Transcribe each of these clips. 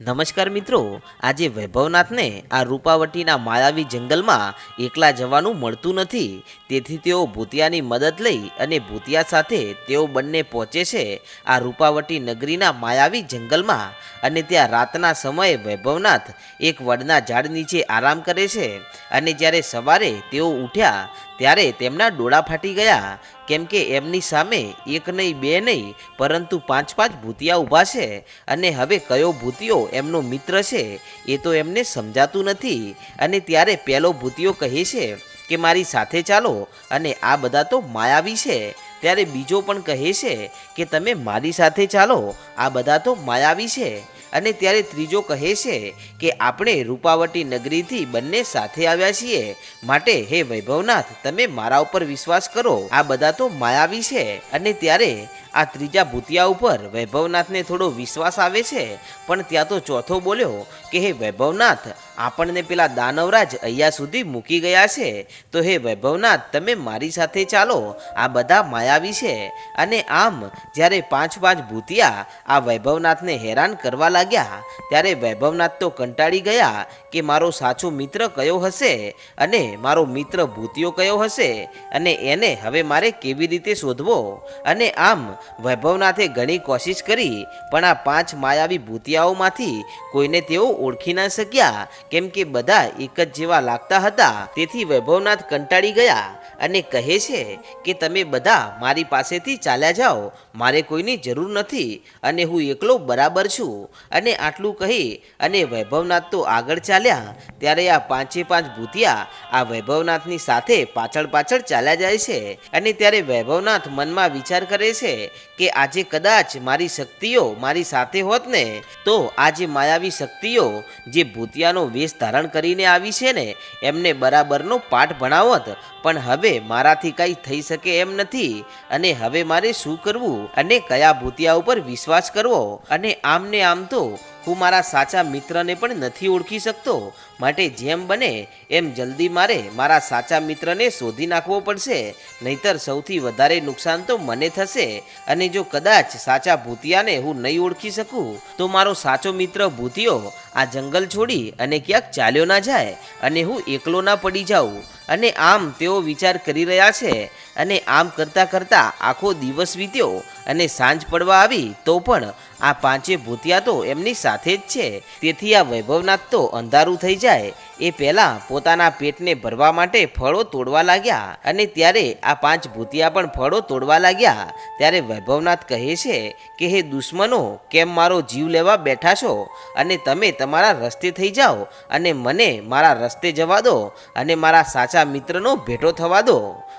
નમસ્કાર મિત્રો, આજે વૈભવનાથને આ રૂપાવટીના માયાવી જંગલમાં એકલા જવાનું મળતું નથી. તેથી તેઓ ભૂતિયાની મદદ લઈ અને ભૂતિયા સાથે તેઓ બંને પહોંચે છે આ રૂપાવટી નગરીના માયાવી જંગલમાં. અને ત્યાં રાતના સમયે વૈભવનાથ એક વડના ઝાડ નીચે આરામ કરે છે. અને જ્યારે સવારે તેઓ ઉઠ્યા ત્યારે તેમના ડોળા ફાટી ગયા. કેમ કે એમની સામે એક નહીં, બે નહીં, પરંતુ પાંચ પાંચ ભૂતિયા ઊભા છે. અને હવે કયો ભૂતિયો એમનો મિત્ર છે, એ તો એમને સમજાતું નથી. અને ત્યારે પહેલો ભૂતિયો કહે છે કે, મારી સાથે ચાલો. અને આ બધા તો માયાવી છે. ત્યારે બીજો પણ કહે છે કે, તમે મારી સાથે ચાલો. આ બધા તો માયાવી છે. અને ત્યારે ત્રીજો કહે છે કે આપણે રૂપાવટી નગરીથી બંને સાથે આવ્યા છીએ. માટે, હે વૈભવનાથ, તમે મારા ઉપર વિશ્વાસ કરો. આ બધા તો માયાવી છે. અને ત્યારે આ ત્રીજા ભૂતિયા ઉપર વૈભવનાથને થોડો વિશ્વાસ આવે છે. પણ ત્યાં તો ચોથો બોલ્યો કે, હે વૈભવનાથ, આપણને પેલા દાનવરાજ અહીંયા સુધી મૂકી ગયા છે. તો હે વૈભવનાથ, તમે મારી સાથે ચાલો. આ બધા માયાવી છે. અને આમ, જ્યારે પાંચ પાંચ ભૂતિયા આ વૈભવનાથને હેરાન કરવા લાગ્યા, ત્યારે વૈભવનાથ તો કંટાળી ગયા કે, મારો સાચો મિત્ર કયો હશે? અને મારો મિત્ર ભૂતિયો કયો હશે? અને એને હવે મારે કેવી રીતે શોધવો? અને આમ વૈભવનાથે ઘણી કોશિશ કરી, પણ આ પાંચ માયાવી ભૂતિયાઓમાંથી કોઈને તેઓ ઓળખી ના શક્યા. કેમ કે બધા એક જ જેવા લાગતા હતા. તેથી વૈભવનાથ કંટાળી ગયા અને કહે છે કે, તમે બધા મારી પાસેથી ચાલ્યા જાઓ. મારે કોઈની જરૂર નથી અને હું એકલો બરાબર છું. અને આટલું કહી અને વૈભવનાથ તો આગળ ચાલ્યા. ત્યારે આ પાંચે પાંચ ભૂતિયા આ વૈભવનાથની સાથે પાછળ પાછળ ચાલ્યા જાય છે અને ત્યારે વૈભવનાથ મનમાં વિચાર કરે છે કે આજે કદાચ મારી શક્તિઓ મારી સાથે હોત ને, તો આજે માયાવી શક્તિઓ જે ભૂતિયાનો વેશ ધારણ કરીને આવી છે ને, એમને બરાબરનો પાઠ ભણાવત. પણ હવે મારાથી કંઈ થઈ શકે એમ નથી. અને હવે મારે શું કરવું? અને કયા ભૂતિયા ઉપર વિશ્વાસ કરવો? અને આમને આમ તો હું મારા સાચા મિત્રને પણ નથી ઓળખી શકતો. માટે જેમ બને એમ જલ્દી મારે મારા સાચા મિત્રને શોધી નાખવો પડશે. નહીતર સૌથી વધારે નુકસાન તો મને થશે. અને જો કદાચ સાચા ભૂતિયાને હું નહીં ઓળખી શકું, તો મારો સાચો મિત્ર ભૂતિયો આ જંગલ છોડી અને ક્યાંક ચાલ્યો ના જાય અને હું એકલો ના પડી જાઉં. અને આમ તેઓ વિચાર કરી રહ્યા છે અને આમ કરતાં કરતાં આખો દિવસ વીત્યો અને સાંજ પડવા આવી તો પણ આ પાંચે ભૂતિયા તો એમની સાથે જ છે. તેથી આ વૈભવનાથ તો અંધારું થઈ જાય એ પહેલાં પોતાના પેટને ભરવા માટે ફળો તોડવા લાગ્યા અને ત્યારે આ પાંચ ભૂતિયા પણ ફળો તોડવા લાગ્યા. ત્યારે વૈભવનાથ કહે છે કે, હે દુશ્મનો, કેમ મારો જીવ લેવા બેઠા છો? અને તમે તમારા રસ્તે થઈ જાઓ અને મને મારા રસ્તે જવા દો અને મારા સાચા મિત્રનો ભેટો થવા દો.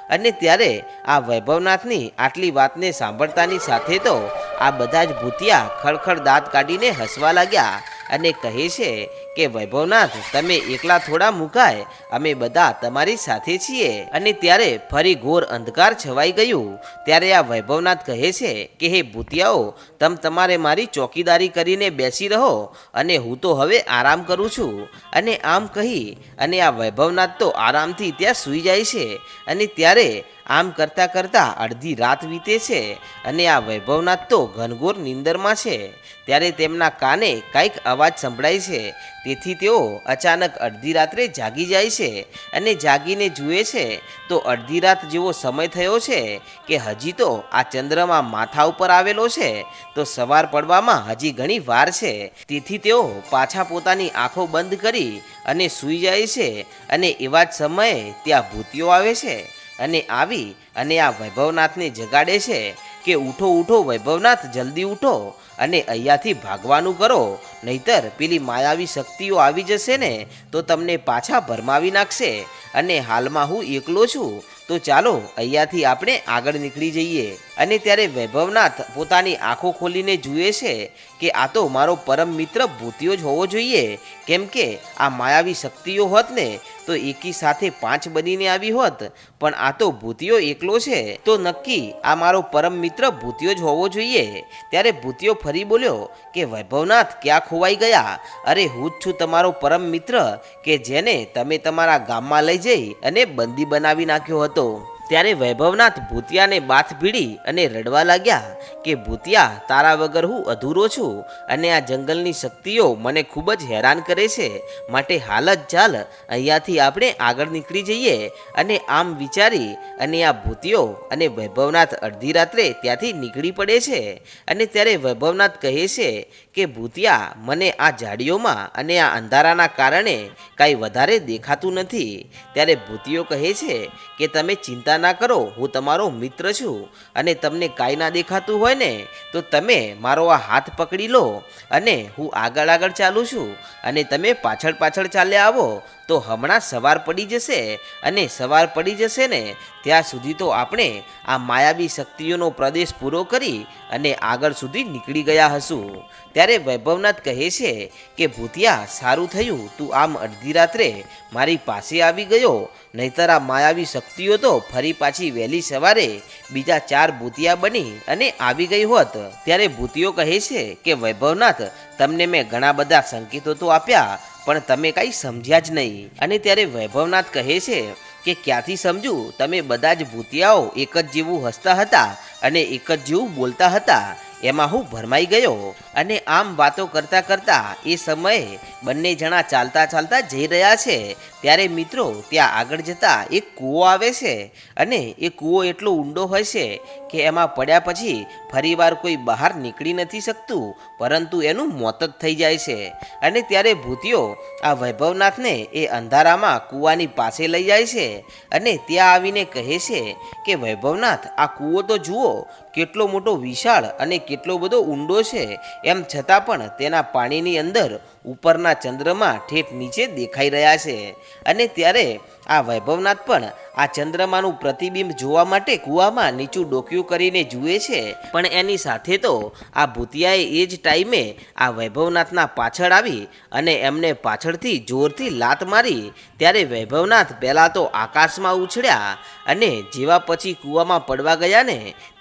અને ત્યારે આ વૈભવનાથની આટલી વાતને સાંભળતાની સાથે તો આ બધા જ ભૂતિયા ખડખડ દાંત કાઢીને હસવા લાગ્યા અને કહે છે કે, વૈભવનાથ, તમે એકલા થોડા મુકાય. અમે બધા તમારી સાથે છીએ. અને ત્યારે ફરી ઘોર અંધકાર છવાઈ ગયું. ત્યારે આ વૈભવનાથ કહે છે કે, હે ભૂતિયાઓ, તમ તમારે મારી ચોકીદારી કરીને બેસી રહો અને હું તો હવે આરામ કરું છું. અને આમ કહી અને આ વૈભવનાથ તો આરામથી ત્યાં સૂઈ જાય છે. અને ત્યારે આમ કરતાં કરતાં અડધી રાત વીતે છે અને આ વૈભવનાથ તો ઘનઘોર નિંદરમાં છે. ત્યારે તેમના કાને કંઈક અવાજ સંભળાય છે. તેથી તેઓ અચાનક અડધી રાત્રે જાગી જાય છે અને જાગીને જુએ છે તો અડધી રાત જેવો સમય થયો છે કે હજી તો આ ચંદ્રમાં માથા ઉપર આવેલો છે તો સવાર પડવામાં હજી ઘણી વાર છે. તેથી તેઓ પાછા પોતાની આંખો બંધ કરી અને સૂઈ જાય છે અને એવા જ સમયે ત્યાં ભૂતિઓ આવે છે. અને આવી અને આ વૈભવનાથને જગાડે છે કે ઉઠો ઉઠો વૈભવનાથ, જલ્દી ઉઠો અને અહીંયાથી ભાગવાનું કરો. નહીતર પેલી માયાવી શક્તિઓ આવી જશે ને તો તમને પાછા ભરમાવી નાખશે. અને હાલમાં હું એકલો છું, તો ચાલો અહીંયાથી આપણે આગળ નીકળી જઈએ. અને ત્યારે વૈભવનાથ પોતાની આંખો ખોલીને જુએ છે કે આ તો મારો પરમ મિત્ર ભૂતિયો જ હોવો જોઈએ. કેમ કે આ માયાવી શક્તિઓ હોત ને, તો એકી સાથે પાંચ બનીને આવી હોત. પણ આ તો ભૂતિયો એકલો છે. તો નક્કી આ મારો પરમ મિત્ર ભૂતિયો જ હોવો જોઈએ. ત્યારે ભૂતિયો ફરી બોલ્યો કે વૈભવનાથ ક્યાં ખોવાઈ ગયા? અરે હું જ છું તમારો પરમ મિત્ર કે જેને તમે તમારા ગામમાં લઈ જઈ અને બંદી બનાવી નાખ્યો હતો. ત્યારે વૈભવનાથ ભૂતિયાને બાથ ભીડી અને રડવા લાગ્યા કે, ભૂતિયા, તારા વગર હું અધૂરો છું અને આ જંગલની શક્તિઓ મને ખૂબ જ હેરાન કરે છે. માટે હાલ જ ચાલ, અહીંયાથી આપણે આગળ નીકળી જઈએ. અને આમ વિચારી અને આ ભૂતિઓ અને વૈભવનાથ અડધી રાત્રે ત્યાંથી નીકળી પડે છે. અને ત્યારે વૈભવનાથ કહે છે કે, ભૂતિયા, મને આ ઝાડીઓમાં અને આ અંધારાના કારણે કાંઈ વધારે દેખાતું નથી. ત્યારે ભૂતિઓ કહે છે કે, તમે ચિંતા ના કરો, હું તમારો મિત્ર છું અને તમને કાંઈ ના દેખાતું હોય ને, તો તમે મારો આ હાથ પકડી લો અને હું આગળ આગળ ચાલું છું અને તમે પાછળ પાછળ ચાલ્યા આવો, તો હમણાં સવાર પડી જશે અને સવાર પડી જશે ને, ત્યાં સુધી તો આપણે આ માયાવી શક્તિઓનો પ્રદેશ પૂરો કરી અને આગળ સુધી નીકળી ગયા હશું. ત્યારે વૈભવનાથ કહે છે કે, ભૂતિયા, સારું થયું. તું આમ અડધી રાત્રે મારી પાસે આવી ગયો. નહીતર આ માયાવી શક્તિઓ તો ફરી પાછી વહેલી સવારે બીજા ચાર ભૂતિયા બની અને આવી ગઈ હોત. ત્યારે ભૂતિઓ કહે છે કે, વૈભવનાથ, તમને મેં ઘણા બધા સંકેતો તો આપ્યા, પણ તમે કાંઈ સમજ્યા જ નહીં. અને ત્યારે વૈભવનાથ કહે છે કે, ક્યાંથી સમજુ? તમે બધા જ ભૂતિયાઓ એક જ જેવું હસતા હતા અને એક જ જેવું બોલતા હતા. એમાં હું ભરમાઈ ગયો અને આમ વાતો કરતા કરતા એ સમયે બંને જણા ચાલતા ચાલતા જઈ રહ્યા છે. ત્યારે મિત્રો ત્યાં આગળ જતા એક કૂવો આવે છે અને એ કૂવો એટલો ઊંડો હોય છે કે એમાં પડ્યા પછી ફરીવાર કોઈ બહાર નીકળી નથી શકતું, પરંતુ એનું મોત જ થઈ જાય છે. અને ત્યારે ભૂતિયો આ વૈભવનાથને એ અંધારામાં કૂવાની પાસે લઈ જાય છે અને ત્યાં આવીને કહે છે કે, વૈભવનાથ, આ કૂવો તો જુઓ, કેટલો મોટો વિશાળ અને કેટલો બધો ઊંડો છે. એમ છતાં પણ તેના પાણીની અંદર ઉપરના ચંદ્રમાં ઠેઠ નીચે દેખાઈ રહ્યા છે અને ત્યારે આ વૈભવનાથ પણ આ ચંદ્રમાનું પ્રતિબિંબ જોવા માટે કૂવામાં નીચું ડોક્યું કરીને જુએ છે. પણ એની સાથે તો આ ભૂતિયાએ એ જ ટાઈમે આ વૈભવનાથના પાછળ આવી અને એમને પાછળથી જોરથી લાત મારી. ત્યારે વૈભવનાથ પહેલાં તો આકાશમાં ઉછળ્યા અને જેવા પછી કૂવામાં પડવા ગયા ને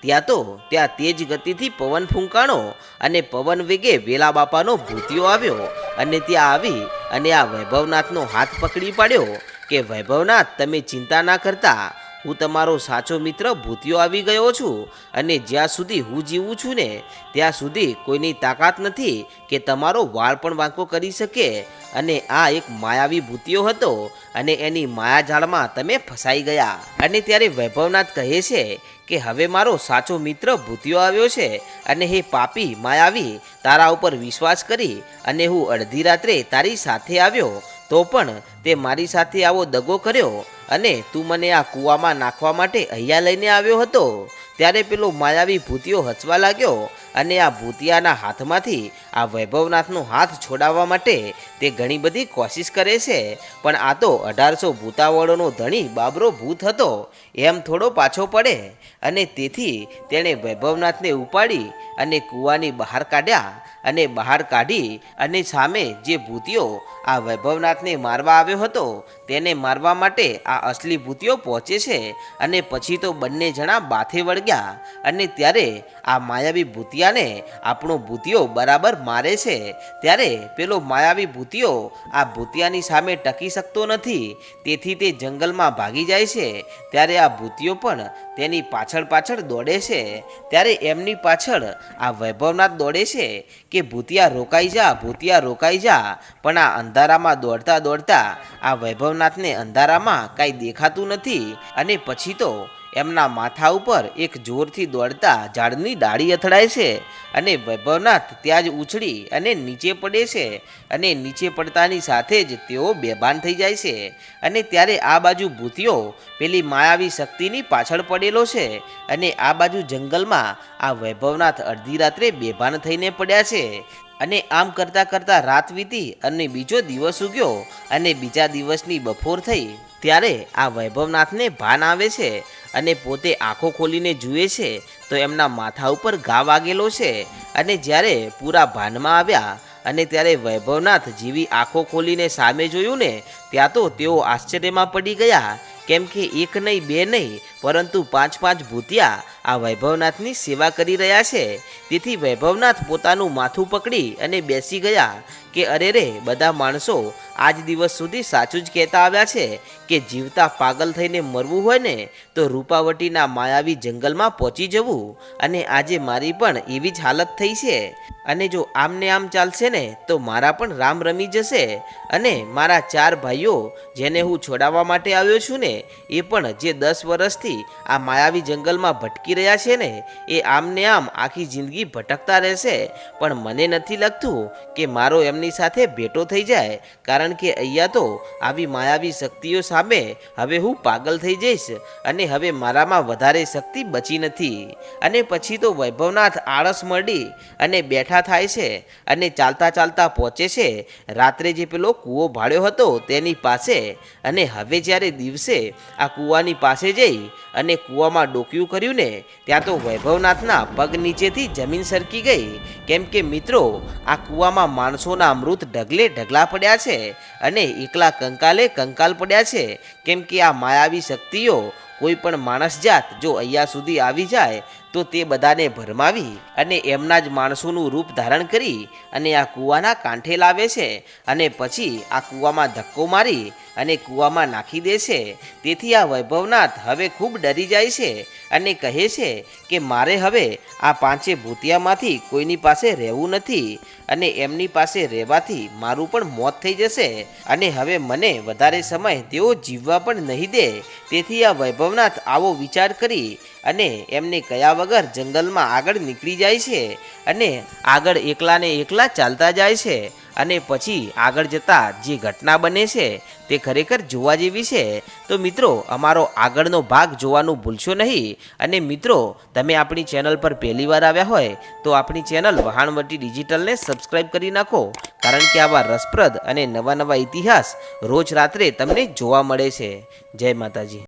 ત્યાં તો ત્યાં તેજ ગતિથી પવન ફૂંકાણો અને પવન વેગે વેલા બાપાનો ભૂતિયો આવ્યો અને ત્યાં આવી અને આ વૈભવનાથનો હાથ પકડી પાડ્યો કે, વૈભવનાથ, તમે ચિંતા ના કરતા. હું તમારો સાચો મિત્ર ભૂતિયો આવી ગયો છું અને જ્યાં સુધી હું જીવું છું ને, ત્યાં સુધી કોઈની તાકાત નથી કે તમારો વાળ પણ વાંકો કરી શકે. અને આ એક માયાવી ભૂતિયો હતો અને એની માયાજાળમાં તમે ફસાઈ ગયા. અને ત્યારે વૈભવનાથ કહે છે કે, હવે મારો સાચો મિત્ર ભૂતિયો આવ્યો છે અને હે પાપી માયાવી, તારા ઉપર વિશ્વાસ કરી અને હું અડધી રાત્રે તારી સાથે આવ્યો. તો પણ તે મારી સાથે આવો દગો કર્યો અને તું મને આ કૂવામાં નાખવા માટે અહીંયા લઈને આવ્યો હતો. ત્યારે પેલો માયાવી ભૂતિયો હસવા લાગ્યો અને આ ભૂતિયાના હાથમાંથી આ વૈભવનાથનો હાથ છોડાવવા માટે તે ઘણી બધી કોશિશ કરે છે. પણ આ તો અઢારસો ભૂતાવળોનો ધણી બાબરો ભૂત હતો. એમ થોડો પાછો પડે અને તેથી તેણે વૈભવનાથને ઉપાડી અને કૂવાની બહાર કાઢ્યા અને બહાર કાઢી અને સામે જે ભૂતિયો આ વૈભવનાથને મારવા આવ્યો હતો, તેને મારવા માટે આ અસલી ભૂતિઓ પહોંચે છે અને પછી તો બંને જણા બાથે વળગ્યા અને ત્યારે આ માયાવી ભૂતિયાને આપણો ભૂતિયો બરાબર મારે છે. ત્યારે પેલો માયાવી ભૂતિયો આ ભૂતિયાની સામે ટકી શકતો નથી. તેથી તે જંગલમાં ભાગી જાય છે. ત્યારે આ ભૂતિયો પણ તેની પાછળ પાછળ દોડે છે. ત્યારે એમની પાછળ આ વૈભવનાથ દોડે છે કે, ભૂતિયા રોકાઈ જા, ભૂતિયા રોકાઈ જા. પણ આ અંધારામાં દોડતા દોડતા આ વૈભવનાથને અંધારામાં કાંઈ દેખાતું નથી અને પછી તો એમના માથા ઉપર એક જોરથી દોડતા ઝાડની ડાળી અથડાય છે અને વૈભવનાથ ત્યાં જ ઉછળી અને નીચે પડે છે અને નીચે પડતાની સાથે જ તેઓ બેભાન થઈ જાય છે અને ત્યારે આ બાજુ ભૂતિયો પેલી માયાવી શક્તિની પાછળ પડેલો છે અને આ બાજુ જંગલમાં આ વૈભવનાથ અડધી રાત્રે બેભાન થઈને પડ્યા છે. અને આમ કરતાં કરતાં રાત વીતી અને બીજો દિવસ ઉગ્યો અને બીજા દિવસની બપોર થઈ ત્યારે આ વૈભવનાથને ભાન આવે છે અને પોતે આંખો ખોલીને જુએ છે તો એમના માથા ઉપર ઘા વાગેલો છે અને જ્યારે પૂરા ભાનમાં આવ્યા અને ત્યારે વૈભવનાથ જેવી આંખો ખોલીને સામે જોયું ને, ત્યાં તો તેઓ આશ્ચર્યમાં પડી ગયા કેમ કે એક નહીં, બે નહીં, પરંતુ પાંચ પાંચ ભૂતિયા આ વૈભવનાથની સેવા કરી રહ્યા છે. તેથી વૈભવનાથ પોતાનું માથું પકડી અને બેસી ગયા કે, અરે રે, બધા માણસો આજ દિવસ સુધી સાચું જ કહેતા આવ્યા છે કે, જીવતા પાગલ થઈને મરવું હોય ને, તો રૂપાવટીના માયાવી જંગલમાં પહોંચી જવું અને આજે મારી પણ એવી જ હાલત થઈ છે. અને જો આમને આમ ચાલશે ને, તો મારા પણ રામ રમી જશે અને મારા ચાર ભાઈઓ જેને હું છોડાવવા માટે આવ્યો છું ને એ પણ જે દસ વર્ષથી આ માયાવી જંગલમાં ભટકી રહ્યા છે ને, એ આમને આમ આખી જિંદગી ભટકતા રહેશે. પણ મને નથી લાગતું કે મારો એમની સાથે ભેટો થઈ જાય, કારણ કે અહીંયા તો આવી માયાવી શક્તિઓ સામે હવે હું પાગલ થઈ જઈશ અને હવે મારામાં વધારે શક્તિ બચી નથી. અને પછી તો વૈભવનાથ આળસ મળી અને બેઠા થાય છે અને ચાલતા ચાલતા પહોંચે છે. રાત્રે જે પેલો કૂવો ભાળ્યો હતો તેની પાસે અને હવે જ્યારે દિવસે આ કૂવાની પાસે જઈ અને કૂવામાં ડોક્યું કર્યું ને, ત્યાં તો વૈભવનાથના પગ નીચેથી જમીન સરકી ગઈ. કેમ કે મિત્રો, આ કૂવામાં માણસોના મૃત ઢગલે ઢગલા પડ્યા છે અને એકલા કંકાલે કંકાલ પડ્યા છે. કેમ કે આ માયાવી શક્તિઓ કોઈ પણ માણસ જાત જો અહીંયા સુધી આવી જાય તો તે બધાને ભરમાવી અને એમના જ માણસોનું રૂપ ધારણ કરી અને આ કૂવાના કાંઠે લાવે છે અને પછી આ કૂવામાં ધક્કો મારી અને કૂવામાં નાખી દે છે. તેથી આ વૈભવનાથ હવે ખૂબ ડરી જાય છે અને કહે છે કે મારે હવે આ પાંચે ભૂતિયામાંથી કોઈની પાસે રહેવું નથી અને એમની પાસે રહેવાથી મારું પણ મોત થઈ જશે અને હવે મને વધારે સમય તેઓ જીવવા પણ નહીં દે. તેથી આ વૈભવનાથ આવો વિચાર કરી અને એમને કયા વગર જંગલમાં આગળ નીકળી જાય છે અને આગળ એકલાને એકલા ચાલતા જાય છે અને પછી આગળ જતાં જે ઘટના બને છે તે ખરેખર જોવા જેવી છે. તો મિત્રો, અમારો આગળનો ભાગ જોવાનું ભૂલશો નહીં અને મિત્રો, તમે આપણી ચેનલ પર પહેલીવાર આવ્યા હોય તો આપણી ચેનલ વહાણવટી ડિજિટલને સબસ્ક્રાઈબ કરી નાખો, કારણ કે આવા રસપ્રદ અને નવા નવા ઇતિહાસ રોજ રાત્રે તમને જોવા મળે છે. જય માતાજી.